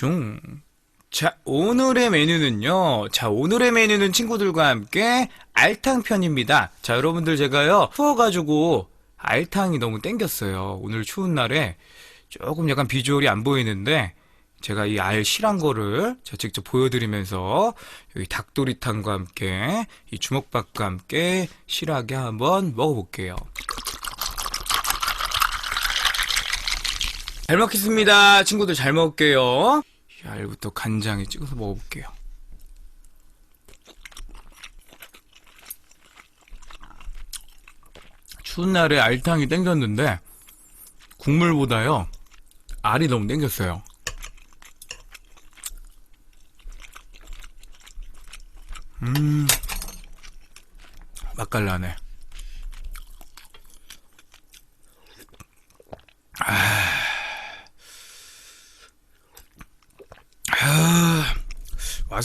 슝. 자, 오늘의 메뉴는요. 자, 오늘의 메뉴는 친구들과 함께 알탕 편입니다. 자, 여러분들 제가요. 추워가지고 알탕이 너무 땡겼어요. 오늘 추운 날에 조금 약간 비주얼이 안 보이는데 제가 이 알 실한 거를 제가 직접 보여드리면서 여기 닭도리탕과 함께 이 주먹밥과 함께 실하게 한번 먹어볼게요. 잘 먹겠습니다. 친구들 잘 먹을게요. 이 알부터 간장에 찍어서 먹어볼게요. 추운 날에 알탕이 땡겼는데 국물보다요 알이 너무 땡겼어요. 음 맛깔나네.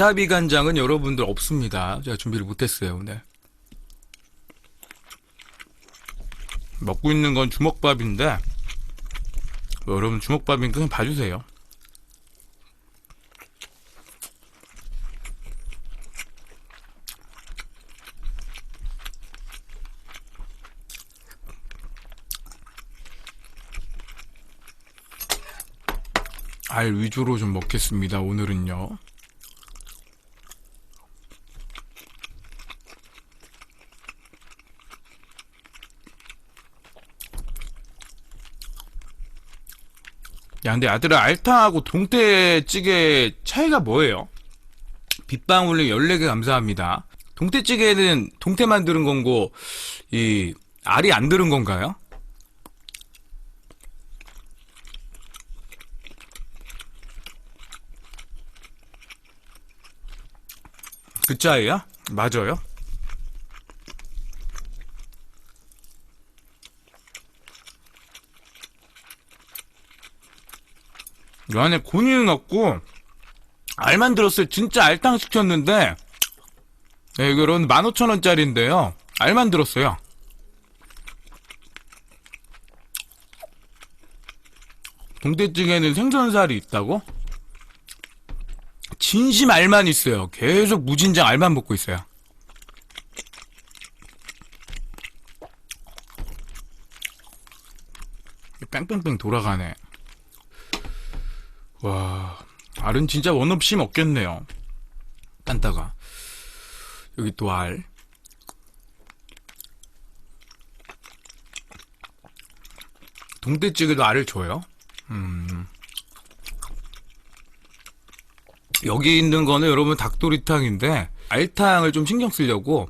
와사비 간장은 여러분들 없습니다. 제가 준비를 못했어요, 오늘. 먹고 있는 건 주먹밥인데, 뭐 여러분 주먹밥인 그냥 봐주세요. 알 위주로 좀 먹겠습니다, 오늘은요. 야, 근데 아들아, 알탕하고 동태찌개 차이가 뭐예요? 빗방울님 14개 감사합니다. 동태찌개는 동태만 들은 건고, 이, 알이 안 들은 건가요? 그 짜이야? 맞아요? 이 안에 고니는 없고 알만 들었어요. 진짜 알탕 시켰는데 네, 이거는 15,000원짜리인데요. 알만 들었어요. 동태찌개는 생선살이 있다고? 진심 알만 있어요. 계속 무진장 알만 먹고 있어요. 뺑뺑뺑 돌아가네. 와, 알은 진짜 원 없이 먹겠네요. 딴따가. 여기 또 알. 동태찌개도 알을 줘요? 음. 여기 있는 거는 여러분 닭도리탕인데 알탕을 좀 신경 쓰려고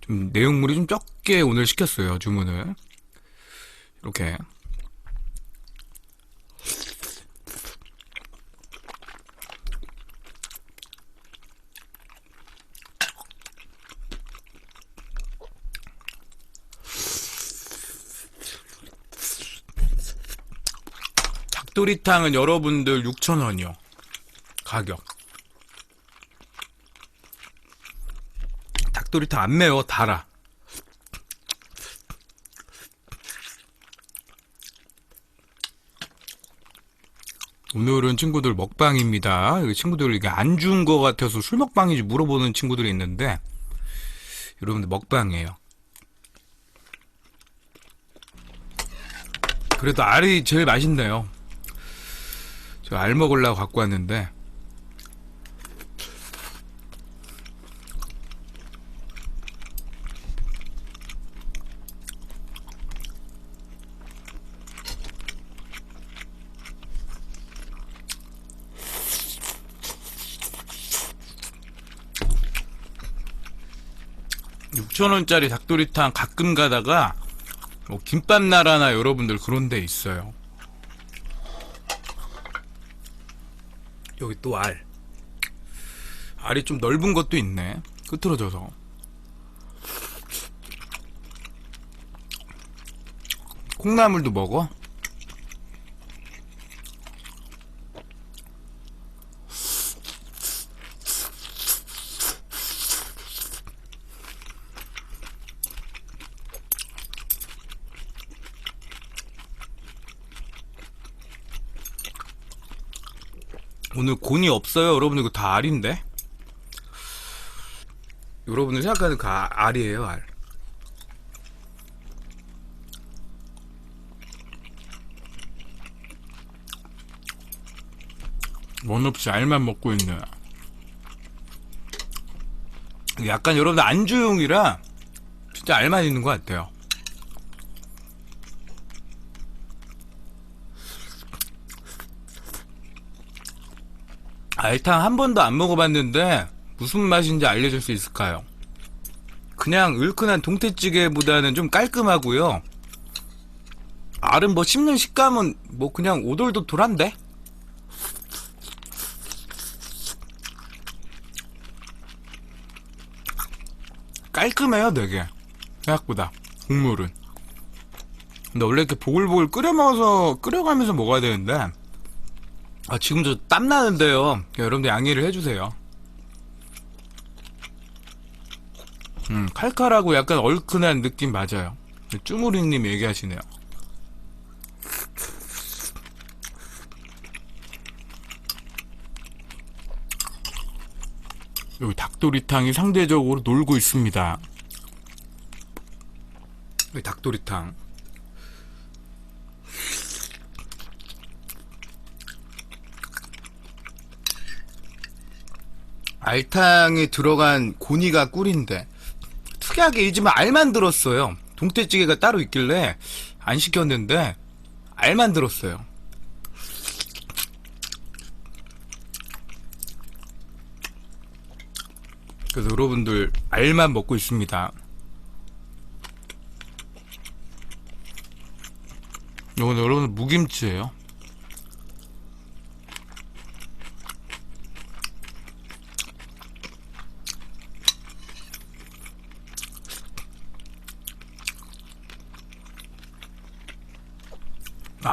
좀 내용물이 좀 적게 오늘 시켰어요 주문을 이렇게 닭도리탕은 여러분들 6,000원이요 가격. 닭도리탕 안 매워, 달아. 오늘은 친구들 먹방입니다. 친구들 이게 안 준 거 같아서 술 먹방인지 물어보는 친구들이 있는데, 여러분들 먹방이에요. 그래도 알이 제일 맛있네요. 저알 먹으려고 갖고 왔는데, 육천원짜리 닭도리탕 가끔 가다가 뭐 김밥 나라나 여러분들 그런 데 있어요. 여기 또 알. 알이 좀 넓은 것도 있네. 끄트러져서. 콩나물도 먹어? 오늘 곤이 없어요. 여러분들 이거 다 알인데? 여러분들 생각하는 그 아- 알이에요, 알. 원 없이 알만 먹고 있네. 약간 여러분들 안주용이라 진짜 알만 있는 것 같아요. 알탕 한 번도 안 먹어봤는데 무슨 맛인지 알려줄 수 있을까요? 그냥 얼큰한 동태찌개보다는 좀 깔끔하고요. 알은 뭐 씹는 식감은 뭐 그냥 오돌도돌한데? 깔끔해요 되게 생각보다 국물은 근데 원래 이렇게 보글보글 끓여 먹어서 끓여가면서 먹어야 되는데 아 지금 저땀 나는데요 여러분들 양해를 해주세요 음 칼칼하고 약간 얼큰한 느낌 맞아요 쭈무리님 얘기하시네요 여기 닭도리탕이 상대적으로 놀고 있습니다. 닭도리탕. 알탕에 들어간 고니가 꿀인데 특이하게 이 집은 알만 들었어요. 동태찌개가 따로 있길래 안 시켰는데 알만 들었어요. 그래서 여러분들 알만 먹고 있습니다. 이건 여러분 무김치예요.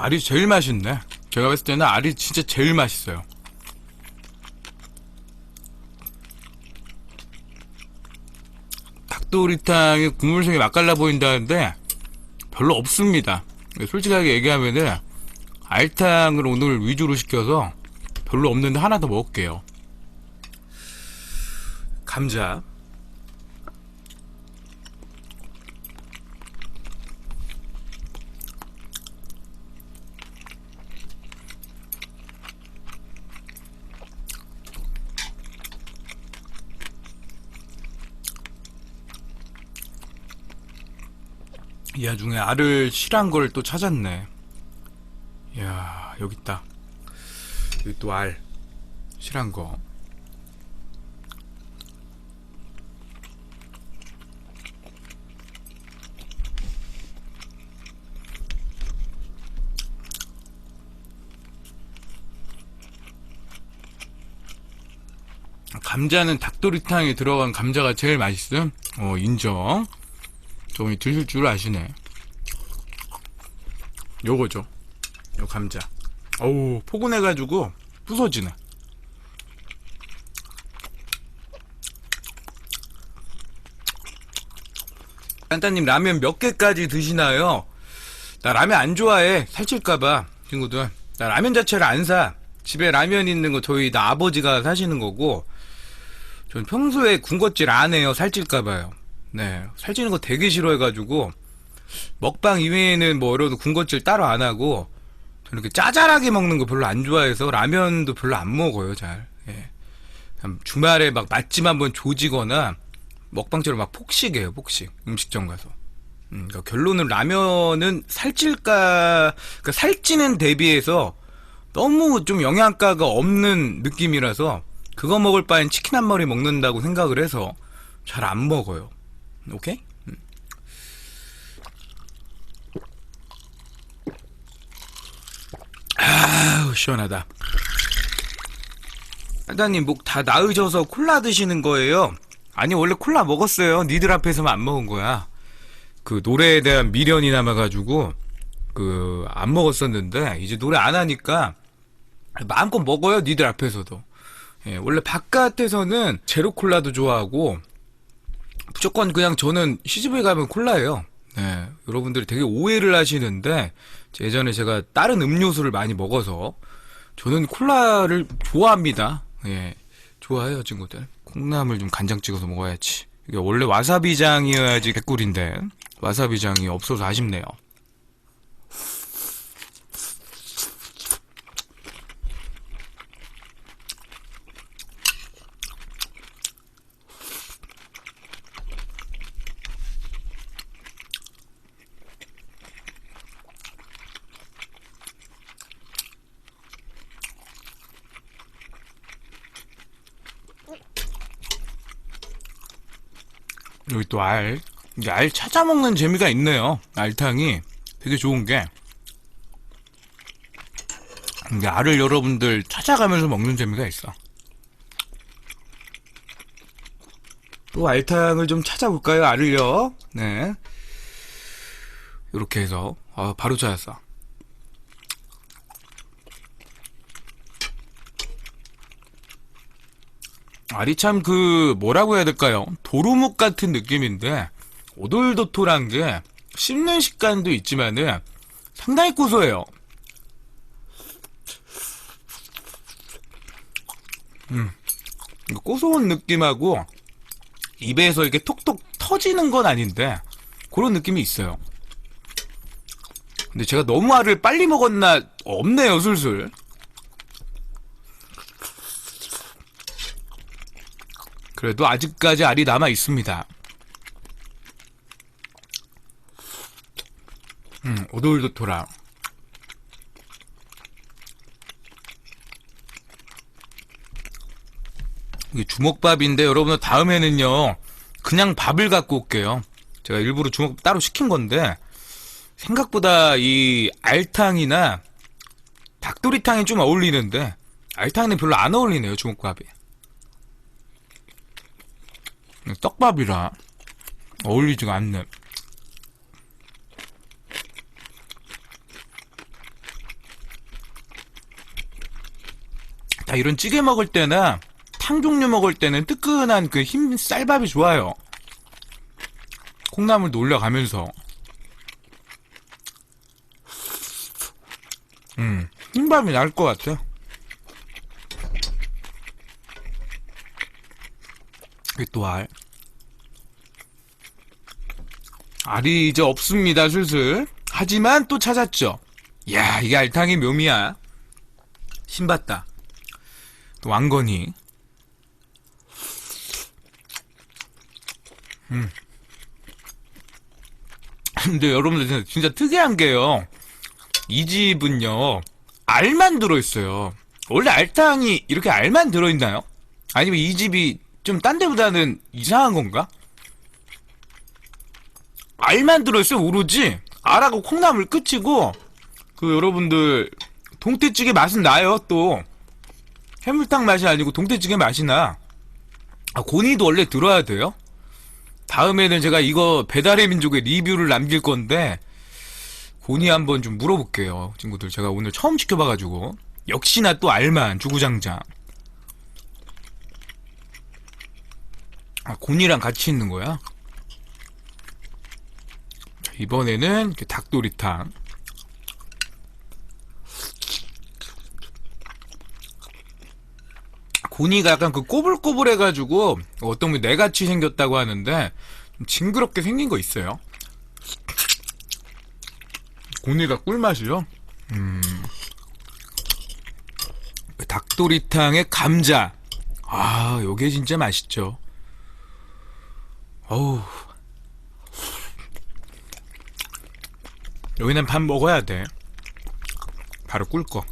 알이 제일 맛있네. 제가 봤을 때는 알이 진짜 제일 맛있어요. 닭도리탕의 국물색이 맛깔나 보인다는데 별로 없습니다. 솔직하게 얘기하면은 알탕을 오늘 위주로 시켜서 별로 없는데 하나 더 먹을게요. 감자. 이 와중에 알을 실한 걸 또 찾았네. 이야, 여기 있다. 여기 또 알. 실한 거. 감자는 닭도리탕에 들어간 감자가 제일 맛있음. 어, 인정. 조금 드실 줄 아시네. 요거죠. 요 감자. 어우, 포근해가지고 부서지네. 딴따님 라면 몇 개까지 드시나요? 나 라면 안 좋아해. 살찔까봐. 친구들. 나 라면 자체를 안 사. 집에 라면 있는 거 저희 나 아버지가 사시는 거고. 전 평소에 군것질 안 해요. 살찔까봐요. 네. 살찌는 거 되게 싫어해가지고. 먹방 이외에는 뭐 여러분 군것질 따로 안 하고. 이렇게 짜잘하게 먹는 거 별로 안 좋아해서 라면도 별로 안 먹어요. 잘. 예. 주말에 막 맛집 한번 조지거나 먹방처럼 막 폭식해요. 폭식. 음식점 가서. 음, 그러니까 결론은 라면은 살찔까, 그러니까 살찌는 대비해서 너무 좀 영양가가 없는 느낌이라서 그거 먹을 바엔 치킨 한 마리 먹는다고 생각을 해서 잘 안 먹어요. 오케이? 음. 아우, 시원하다. 사장님, 목 다 나으셔서 콜라 드시는 거예요? 아니, 원래 콜라 먹었어요. 니들 앞에서만 안 먹은 거야. 그 노래에 대한 미련이 남아가지고, 그, 안 먹었었는데, 이제 노래 안 하니까, 마음껏 먹어요. 니들 앞에서도. 예, 원래 바깥에서는 제로 콜라도 좋아하고, 무조건 그냥 저는 시집에 가면 콜라예요. 네, 여러분들이 되게 오해를 하시는데 예전에 제가 다른 음료수를 많이 먹어서 저는 콜라를 좋아합니다. 예. 좋아해요, 친구들. 콩나물 좀 간장 찍어서 먹어야지. 이게 원래 와사비장이어야지 개꿀인데, 와사비장이 없어서 아쉽네요. 여기 또 알. 알 찾아 먹는 재미가 있네요. 알탕이 되게 좋은 게. 알을 여러분들 찾아가면서 먹는 재미가 있어. 또 알탕을 좀 찾아볼까요? 알을요. 네. 이렇게 해서 아, 바로 찾았어. 알이 참 그 뭐라고 해야 될까요? 도루묵 같은 느낌인데 오돌도돌한 게 씹는 식감도 있지만은 상당히 고소해요. 음, 고소한 느낌하고 입에서 이렇게 톡톡 터지는 건 아닌데 그런 느낌이 있어요. 근데 제가 너무 알을 빨리 먹었나 없네요, 술술. 그래도 아직까지 알이 남아 있습니다. 음, 오돌도토라. 이게 주먹밥인데 여러분들 다음에는요 그냥 밥을 갖고 올게요. 제가 일부러 주먹 따로 시킨 건데 생각보다 이 알탕이나 닭도리탕이 좀 어울리는데 알탕은 별로 안 어울리네요 주먹밥이. 떡밥이라 어울리지가 않네. 다 이런 찌개 먹을 때나 탕 종류 먹을 때는 뜨끈한 그 흰 쌀밥이 좋아요. 콩나물도 올려가면서. 음, 흰밥이 나을 것 같아. 이게 또 알. 알이 이제 없습니다, 슬슬. 하지만 또 찾았죠. 야, 이게 알탕의 묘미야. 신봤다. 또 왕건이. 음. 근데 여러분들 진짜, 진짜 특이한 게요. 이 집은요, 알만 들어있어요. 원래 알탕이 이렇게 알만 들어있나요? 아니면 이 집이 좀 딴 데보다는 이상한 건가? 알만 들어있어요, 오로지. 알하고 콩나물 끝이고, 그 여러분들, 동태찌개 맛은 나요, 또. 해물탕 맛이 아니고 동태찌개 맛이 나. 아, 고니도 원래 들어야 돼요? 다음에는 제가 이거 배달의 민족에 리뷰를 남길 건데, 고니 한번 좀 물어볼게요, 친구들. 제가 오늘 처음 지켜봐가지고. 역시나 또 알만, 주구장창. 아, 곤이랑 같이 있는 거야? 자, 이번에는 이렇게 닭도리탕. 고니가 약간 그 꼬불꼬불해가지고 어떤 분이 내같이 생겼다고 하는데 좀 징그럽게 생긴 거 있어요. 고니가 꿀맛이요. 음. 그 닭도리탕에 감자. 아, 요게 진짜 맛있죠. 어우. 여기는 밥 먹어야 돼. 바로 꿀 거.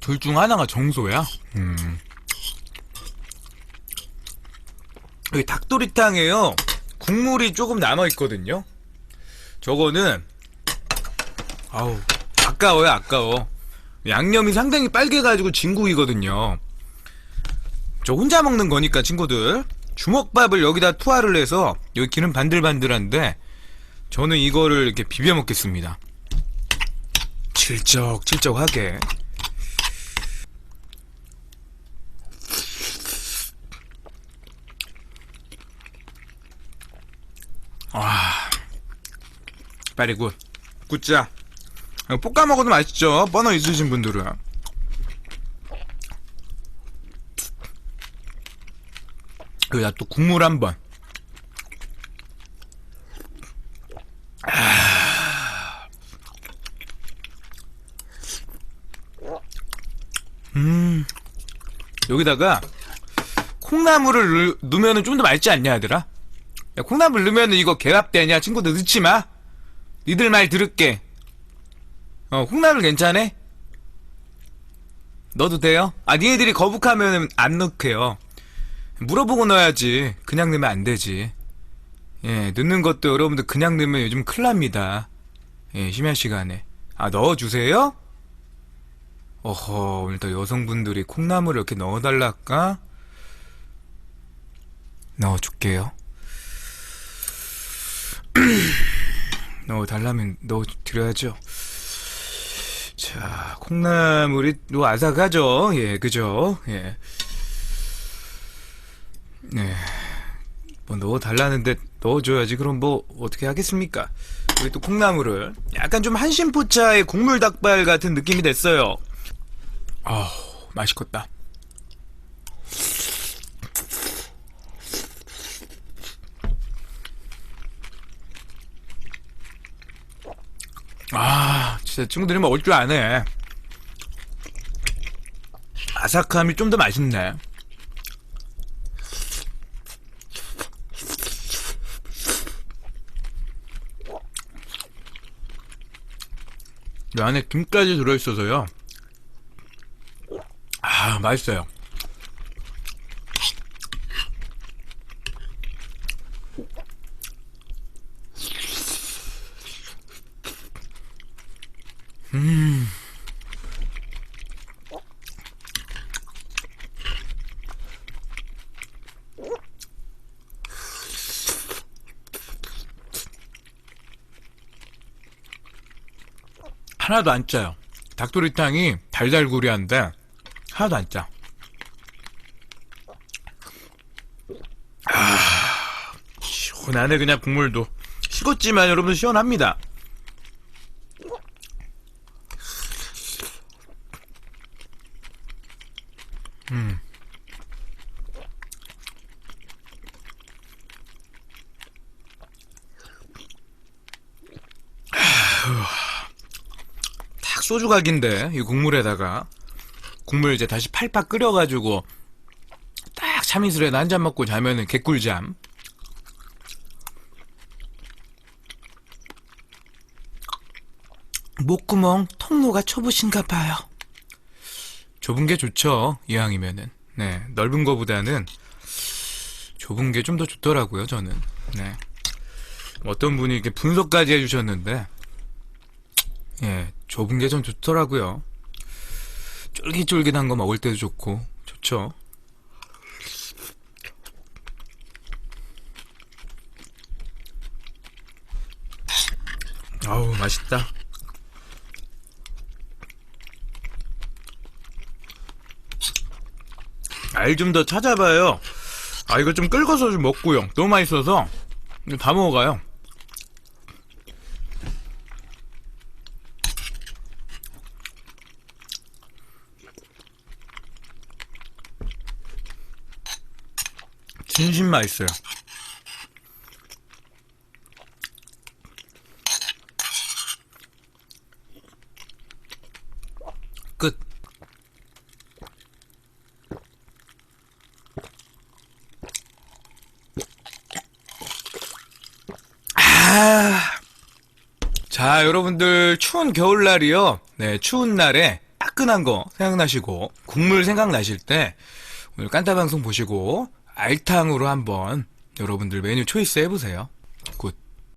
둘중 하나가 정소야. 음. 여기 닭도리탕에요. 국물이 조금 남아 있거든요. 저거는 아우 아까워요 아까워. 양념이 상당히 빨개가지고 진국이거든요. 저 혼자 먹는 거니까 친구들 주먹밥을 여기다 투하를 해서 여기 기름 반들반들한데 저는 이거를 이렇게 비벼 먹겠습니다. 질적질적하게. 와, 빨리 굿. 굿자. 볶아 먹어도 맛있죠? 버너 있으신 분들은. 여기다 또 국물 한 번. 음, 여기다가 콩나물을 넣- 넣으면 좀 더 맛있지 않냐, 얘들아? 야, 콩나물 넣으면 이거 개합되냐? 친구들 넣지 마. 니들 말 들을게. 어, 콩나물 괜찮아? 넣어도 돼요? 아, 니네들이 거북하면 안 넣게요. 물어보고 넣어야지. 그냥 넣으면 안 되지. 예, 넣는 것도 여러분들 그냥 넣으면 요즘 큰일 납니다. 예, 심야 시간에. 아, 넣어주세요? 어허, 오늘 또 여성분들이 콩나물을 이렇게 넣어달랄까? 넣어줄게요. 넣어 달라면 넣어 드려야죠. 자, 콩나물이 또 아삭하죠? 예, 그죠? 예. 네. 뭐 넣어 달라는데 넣어줘야지. 그럼 뭐 어떻게 하겠습니까? 우리 또 콩나물을 약간 좀 한심포차의 국물 닭발 같은 느낌이 됐어요. 아우, 맛있겠다. 아, 진짜 친구들이 먹을 줄 아네. 아삭함이 좀 더 맛있네. 이 안에 김까지 들어있어서요. 아, 맛있어요. 하나도 안 짜요. 닭도리탕이 달달구리한데 하나도 안 짜. 아, 시원하네 그냥 국물도. 식었지만 여러분 시원합니다. 딱 소주 각인데 이 국물에다가 국물 이제 다시 팔팔 끓여가지고 딱 참이슬에 한잔 먹고 자면은 개꿀잠. 목구멍 통로가 좁으신가 봐요. 좁은 게 좋죠. 이왕이면은. 네, 넓은 거보다는 좁은 게 좀 더 좋더라고요. 저는. 네. 어떤 분이 이렇게 분석까지 해주셨는데 예, 좁은 게 좀 좋더라고요. 쫄깃쫄깃한 거 먹을 때도 좋고, 좋죠. 아우, 맛있다. 알 좀 더 찾아봐요. 아, 이거 좀 끓여서 좀 먹고요. 너무 맛있어서, 다 먹어가요. 진심 맛있어요. 끝. 아. 자, 여러분들 추운 겨울날이요. 네, 추운 날에 따끈한 거 생각나시고 국물 생각나실 때 오늘 깐따 방송 보시고 알탕으로 한번 여러분들 메뉴 초이스 해보세요.